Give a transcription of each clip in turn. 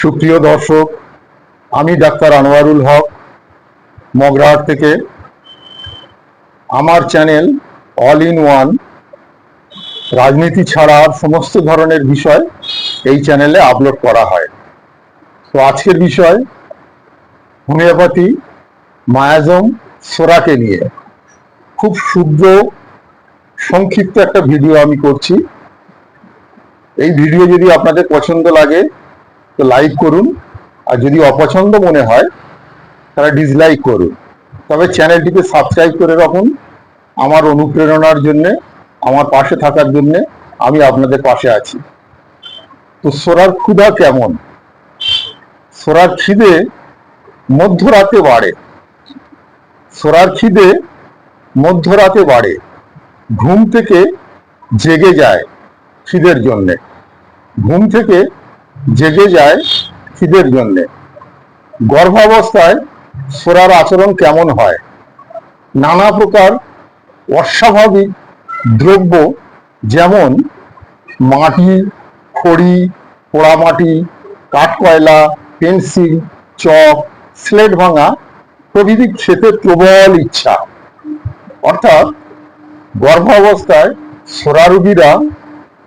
সুপ্রিয় দর্শক, আমি ডাক্তার আনোয়ারুল হক, মগরাহাট থেকে। আমার চ্যানেল অল ইন ওয়ান, রাজনীতি ছাড়া সমস্ত ধরনের বিষয় এই চ্যানেলে আপলোড করা হয়। তো আজকের বিষয়, হোমিওপ্যাথি, মায়াজম, সোরাকে নিয়ে। খুব শুদ্ধ সংক্ষিপ্ত একটা ভিডিও আমি করছি। এই ভিডিও যদি আপনাদের পছন্দ লাগে তো লাইক করুন। আর যদি অপছন্দ মনে হয়, তাহলে ডিসলাইক করুন। তবে চ্যানেলটিকে সাবস্ক্রাইব করে রাখুন। আমার অনুপ্রেরণার জন্য, আমার পাশে থাকার জন্য আমি আপনাদের পাশে আছি। তো সোরার ক্ষুধা কেমন? সোরার খিদে মধ্যরাতে বাড়ে। সোরার খিদে মধ্যরাতে বাড়ে। ঘুম থেকে জেগে যায় খিদের জন্যে। ঘুম থেকে জেগে যায় খিদের জন্যে। গর্ভাবস্থায় সোরার আচরণ কেমন হয়? নানা প্রকার অস্বাভাবিক দ্রব্য যেমন মাটি, খড়ি, পোড়ামাটি, কাঠকয়লা, পেন্সিল, চক, স্লেট ভাঙা প্রভৃতি খেতে প্রবল ইচ্ছা। অর্থাৎ গর্ভাবস্থায় সোরা রোগীরা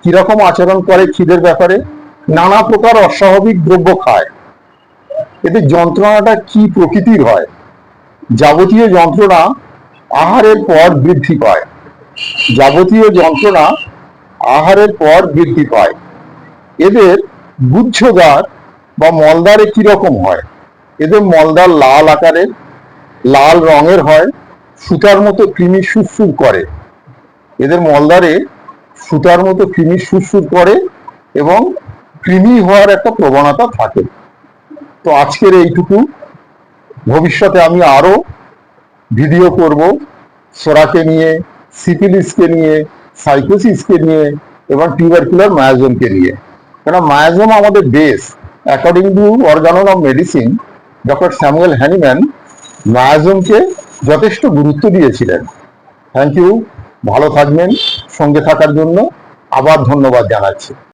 কীরকম আচরণ করে খিদের ব্যাপারে? নানা প্রকার অস্বাভাবিক দ্রব্য খায়। এতে যন্ত্রণাটা কি প্রকৃতির হয়? যাবতীয় যন্ত্রণা আহারের পর বৃদ্ধি পায়। যাবতীয় যন্ত্রণা আহারের পর বৃদ্ধি পায়। এদের গুচ্ছগার বা মলদারে কীরকম হয়? এদের মলদার লাল আকারের, লাল রঙের হয়, সুতার মতো কৃমি সুরসুর করে। এদের মলদারে সুতার মতো কৃমি সুরসুর করে এবং কৃমি হওয়ার একটা প্রবণতা থাকে। তো আজকের এইটুকু। ভবিষ্যতে আমি আরও ভিডিও করব সোরাকে নিয়ে সিপিলিসকে নিয়ে, সাইকোসিসকে নিয়ে এবং টিউবারকুলার মায়াজমকে নিয়ে। কেন মায়াজম আমাদের base according to Organon of medicine doctor Samuel Hahnemann মায়াজমকে যথেষ্ট গুরুত্ব দিয়েছিলেন। থ্যাংক ইউ ভালো থাকবেন। সঙ্গে থাকার জন্য আবার ধন্যবাদ জানাচ্ছি।